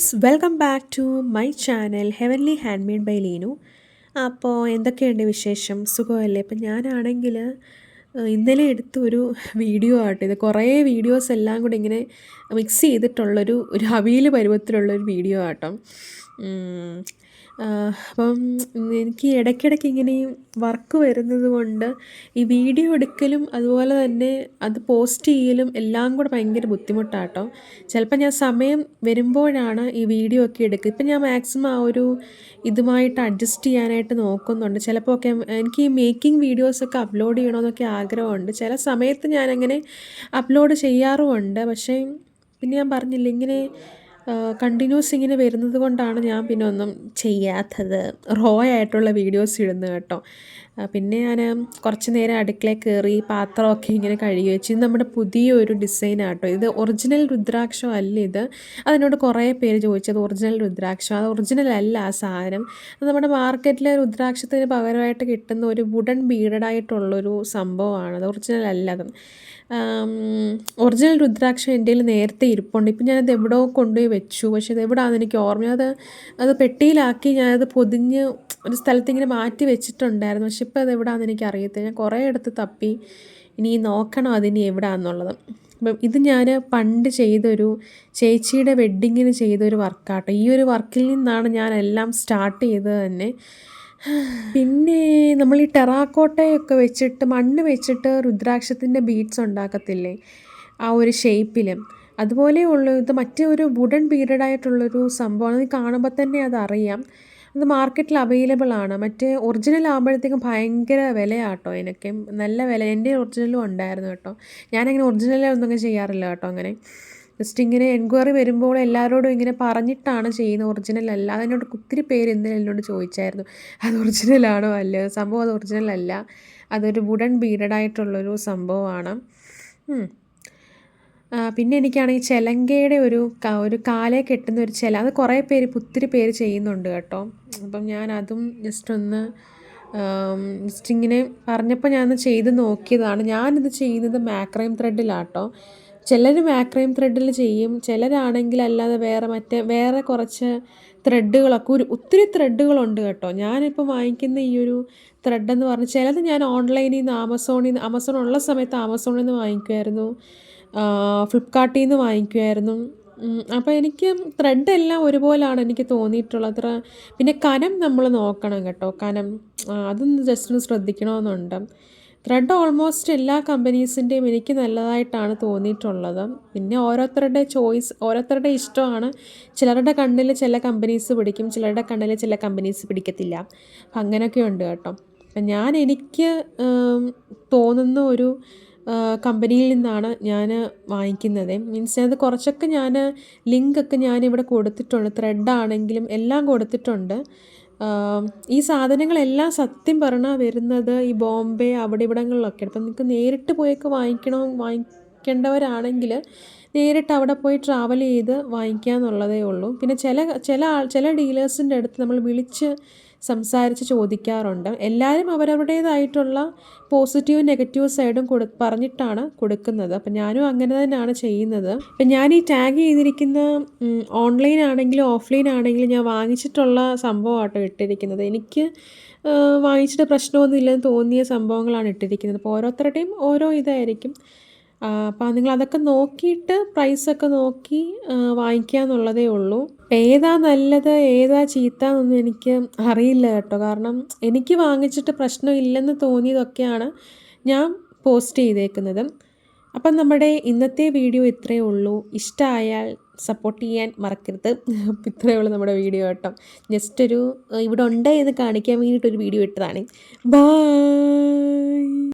Guys welcome back to my channel heavenly handmade by Leenu അപ്പോൾ എന്തൊക്കെയുണ്ട് വിശേഷം? സുഖമല്ലേ? ഇപ്പം ഞാനാണെങ്കിൽ ഇന്നലെ എടുത്ത ഒരു വീഡിയോ ആട്ടോ ഇത്. കുറേ വീഡിയോസ് എല്ലാം കൂടി ഇങ്ങനെ മിക്സ് ചെയ്തിട്ടുള്ളൊരു ഒരു അവിയൽ പരുവത്തിലുള്ളൊരു വീഡിയോ ആട്ടോ. അപ്പം എനിക്ക് ഇടയ്ക്കിടയ്ക്ക് ഇങ്ങനെ വർക്ക് വരുന്നത് കൊണ്ട് ഈ വീഡിയോ എടുക്കലും അതുപോലെ തന്നെ അത് പോസ്റ്റ് ചെയ്യലും എല്ലാം കൂടെ ഭയങ്കര ബുദ്ധിമുട്ടാട്ടോ. ചിലപ്പോൾ ഞാൻ സമയം വരുമ്പോഴാണ് ഈ വീഡിയോ ഒക്കെ എടുക്കുക. ഇപ്പം ഞാൻ മാക്സിമം ആ ഒരു ഇതുമായിട്ട് അഡ്ജസ്റ്റ് ചെയ്യാനായിട്ട് നോക്കുന്നുണ്ട്. ചിലപ്പോൾ ഒക്കെ എനിക്ക് ഈ മേക്കിംഗ് വീഡിയോസൊക്കെ അപ്ലോഡ് ചെയ്യണമെന്നൊക്കെ ആഗ്രഹമുണ്ട്. ചില സമയത്ത് ഞാനങ്ങനെ അപ്ലോഡ് ചെയ്യാറുമുണ്ട്. പക്ഷേ പിന്നെ ഞാൻ പറഞ്ഞില്ല ഇങ്ങനെ കണ്ടിന്യൂസ് ഇങ്ങനെ വരുന്നത് കൊണ്ടാണ് ഞാൻ പിന്നെ ഒന്നും ചെയ്യാത്തത്. റോ ആയിട്ടുള്ള വീഡിയോസ് ഇടുന്നത് കേട്ടോ. പിന്നെ ഞാൻ കുറച്ച് നേരം അടുക്കളയിൽ കയറി പാത്രമൊക്കെ ഇങ്ങനെ കഴുകി വെച്ച്. ഇത് നമ്മുടെ പുതിയൊരു ഡിസൈൻ ആട്ടോ. ഇത് ഒറിജിനൽ രുദ്രാക്ഷം അല്ല ഇത്. അതിനോട് കുറേ പേര് ചോദിച്ചത് ഒറിജിനൽ രുദ്രാക്ഷം. അത് ഒറിജിനൽ അല്ല ആ സാധനം. അത് നമ്മുടെ മാർക്കറ്റിലെ രുദ്രാക്ഷത്തിന് പകരമായിട്ട് കിട്ടുന്ന ഒരു വുഡൻ ബീഡഡായിട്ടുള്ളൊരു സംഭവമാണ്. അത് ഒറിജിനൽ അല്ല അത്. ഒറിജിനൽ രുദ്രാക്ഷം എന്റെ കയ്യിൽ നേരത്തെ ഇരിപ്പുണ്ട്. ഇപ്പം ഞാനത് എവിടെയോ കൊണ്ടുപോയി വെച്ചു. പക്ഷേ അത് എവിടെയാണെന്ന് എനിക്ക് ഓർമ്മ അത് അത് പെട്ടിയിലാക്കി ഞാനത് പൊതിഞ്ഞ് ഒരു സ്ഥലത്തിങ്ങനെ മാറ്റി വെച്ചിട്ടുണ്ടായിരുന്നു. പക്ഷെ ഇപ്പോൾ അത് എവിടെയാണെന്ന് എനിക്ക് അറിയത്തില്ല. ഞാൻ കുറേ എടുത്ത് തപ്പി. ഇനി നോക്കണം അതിനി എവിടെയാണെന്നുള്ളത് അപ്പം ഇത് ഞാൻ പണ്ട് ചെയ്തൊരു ചേച്ചിയുടെ വെഡ്ഡിങ്ങിന് ചെയ്തൊരു വർക്കാട്ടോ ഈ ഒരു വർക്കിൽ നിന്നാണ് ഞാൻ എല്ലാം സ്റ്റാർട്ട് ചെയ്തത് തന്നെ. പിന്നെ നമ്മൾ ഈ ടെറാക്കോട്ടയൊക്കെ വെച്ചിട്ട് മണ്ണ് വെച്ചിട്ട് രുദ്രാക്ഷത്തിന്റെ ബീഡ്സ് ഉണ്ടാക്കത്തില്ലേ? ആ ഒരു ഷേപ്പിലും. അതുപോലെയുള്ള ഇത് മറ്റേ ഒരു വുഡൻ ബീഡഡ് ആയിട്ടുള്ളൊരു സംഭവമാണ്. അത് കാണുമ്പോൾ തന്നെ അതറിയാം അത് മാർക്കറ്റിൽ അവൈലബിൾ ആണ്. മറ്റേ ഒറിജിനൽ ആകുമ്പോഴത്തേക്കും ഭയങ്കര വിലയാട്ടോ അതിനൊക്കെ നല്ല വില. എന്റെ ഒറിജിനലും ഉണ്ടായിരുന്നു കേട്ടോ. ഞാനങ്ങനെ ഒറിജിനലൊന്നും ചെയ്യാറില്ല കേട്ടോ അങ്ങനെ. ജസ്റ്റ് ഇങ്ങനെ എൻക്വയറി വരുമ്പോൾ എല്ലാവരോടും ഇങ്ങനെ പറഞ്ഞിട്ടാണ് ചെയ്യുന്നത് ഒറിജിനൽ അല്ല. അതിനോട് ഒത്തിരി പേര് ഇന്നലെ എന്നോട് ചോദിച്ചായിരുന്നു. അത് ഒറിജിനൽ ആണോ അല്ല സംഭവം അത് ഒറിജിനൽ അല്ല. അതൊരു വുഡൻ ബീഡഡ് ആയിട്ടുള്ളൊരു സംഭവമാണ്. പിന്നെ എനിക്കാണെങ്കിൽ ചിലങ്കയുടെ ഒരു ഒരു കാലെ കെട്ടുന്ന ഒരു ചില. അത് കുറേ പേര് ഒത്തിരി പേര് ചെയ്യുന്നുണ്ട് കേട്ടോ. അപ്പം ഞാൻ അതും ജസ്റ്റ് ഒന്ന് ജസ്റ്റ് ഇങ്ങനെ പറഞ്ഞപ്പോൾ ഞാനൊന്ന് ചെയ്ത് നോക്കിയതാണ്. ഞാനിത് ചെയ്യുന്നത് മാക്രൈം ത്രെഡിലാട്ടോ ചിലർ മാക്രൈം ത്രെഡിൽ ചെയ്യും ചിലരാണെങ്കിൽ അല്ലാതെ വേറെ മറ്റേ വേറെ കുറച്ച് ത്രെഡുകളൊക്കെ ഒരു ഒത്തിരി ത്രെഡുകളുണ്ട് കേട്ടോ. ഞാനിപ്പോൾ വാങ്ങിക്കുന്ന ഈ ഒരു ത്രെഡ് എന്ന് പറഞ്ഞാൽ ചിലത് ഞാൻ ഓൺലൈനിൽ നിന്ന് ആമസോണിൽ നിന്ന് ആമസോൺ ഉള്ള സമയത്ത് ആമസോണിൽ നിന്ന് വാങ്ങിക്കുമായിരുന്നു ഫ്ലിപ്കാർട്ടിൽ നിന്ന് വാങ്ങിക്കുമായിരുന്നു അപ്പോൾ എനിക്ക് ത്രെഡ് എല്ലാം എനിക്ക് തോന്നിയിട്ടുള്ളത്. അത്ര പിന്നെ കനം നമ്മൾ നോക്കണം കേട്ടോ. കനം അതൊന്ന് ജസ്റ്റ് ഒന്ന് ശ്രദ്ധിക്കണമെന്നുണ്ട് ത്രെഡ് ഓൾമോസ്റ്റ് എല്ലാ കമ്പനീസിന്റെയും എനിക്ക് നല്ലതായിട്ടാണ് തോന്നിയിട്ടുള്ളത്. പിന്നെ ഓരോരുത്തരുടെ ചോയ്സ് ഓരോരുത്തരുടെ ഇഷ്ടമാണ്. ചിലരുടെ കണ്ണിൽ ചില കമ്പനീസ് പിടിക്കും ചിലരുടെ കണ്ണിൽ ചില കമ്പനീസ് പിടിക്കത്തില്ല. അപ്പം അങ്ങനെയൊക്കെ ഉണ്ട് കേട്ടോ. അപ്പം ഞാൻ എനിക്ക് തോന്നുന്ന ഒരു കമ്പനിയിൽ നിന്നാണ് ഞാൻ വാങ്ങിക്കുന്നത്. മീൻസ് അത് കുറച്ചൊക്കെ ഞാൻ ലിങ്കൊക്കെ ഞാനിവിടെ കൊടുത്തിട്ടുണ്ട്. ത്രെഡാണെങ്കിലും എല്ലാം കൊടുത്തിട്ടുണ്ട്. ഈ സാധനങ്ങളെല്ലാം സത്യം പറഞ്ഞാൽ വരുന്നത് ഈ ബോംബെ അവിടെ ഇവിടങ്ങളിലൊക്കെ. അപ്പം നിങ്ങൾക്ക് നേരിട്ട് പോയൊക്കെ വാങ്ങിക്കണോ വാങ്ങിക്കേണ്ടവരാണെങ്കിൽ നേരിട്ട് അവിടെ പോയി ട്രാവൽ ചെയ്ത് വാങ്ങിക്കുക എന്നുള്ളതേ ഉള്ളൂ. പിന്നെ ചില ചില ചില ഡീലേഴ്സിന്റെ അടുത്ത് നമ്മൾ വിളിച്ച് സംസാരിച്ച് ചോദിക്കാറുണ്ട്. എല്ലാവരും അവരവരുടേതായിട്ടുള്ള പോസിറ്റീവ് നെഗറ്റീവ് സൈഡും കൊടു പറഞ്ഞിട്ടാണ് കൊടുക്കുന്നത്. അപ്പം ഞാനും അങ്ങനെ തന്നെയാണ് ചെയ്യുന്നത്. അപ്പം ഞാൻ ഈ ടാഗ് ചെയ്തിരിക്കുന്ന ഓൺലൈൻ ആണെങ്കിലും ഓഫ്ലൈൻ ആണെങ്കിലും ഞാൻ വാങ്ങിച്ചിട്ടുള്ള സംഭവമാട്ടോ ഇട്ടിരിക്കുന്നത്. എനിക്ക് വാങ്ങിച്ചിട്ട് പ്രശ്നമൊന്നുമില്ലെന്ന് തോന്നിയ സംഭവങ്ങളാണ് ഇട്ടിരിക്കുന്നത്. അപ്പോൾ ഓരോരുത്തരുടെയും ഓരോ ഇതായിരിക്കും. അപ്പോൾ നിങ്ങൾ അതൊക്കെ നോക്കിയിട്ട് പ്രൈസൊക്കെ നോക്കി വാങ്ങിക്കുക എന്നുള്ളതേ ഉള്ളൂ. ഏതാ നല്ലത് ഏതാ ചീത്ത എന്നൊന്നും എനിക്ക് അറിയില്ല കേട്ടോ. കാരണം എനിക്ക് വാങ്ങിച്ചിട്ട് പ്രശ്നമില്ലെന്ന് തോന്നിയതൊക്കെയാണ് ഞാൻ പോസ്റ്റ് ചെയ്തേക്കുന്നത്. അപ്പം നമ്മുടെ ഇന്നത്തെ വീഡിയോ ഇത്രയേ ഉള്ളൂ. ഇഷ്ടമായാൽ സപ്പോർട്ട് ചെയ്യാൻ മറക്കരുത്. ഇത്രയേ ഉള്ളൂ നമ്മുടെ വീഡിയോ കേട്ടോ. ജസ്റ്റ് ഒരു ഇവിടെ ഉണ്ട് എന്ന് കാണിക്കാൻ വേണ്ടിയിട്ടൊരു വീഡിയോ ഇട്ടതാണ്. ബൈ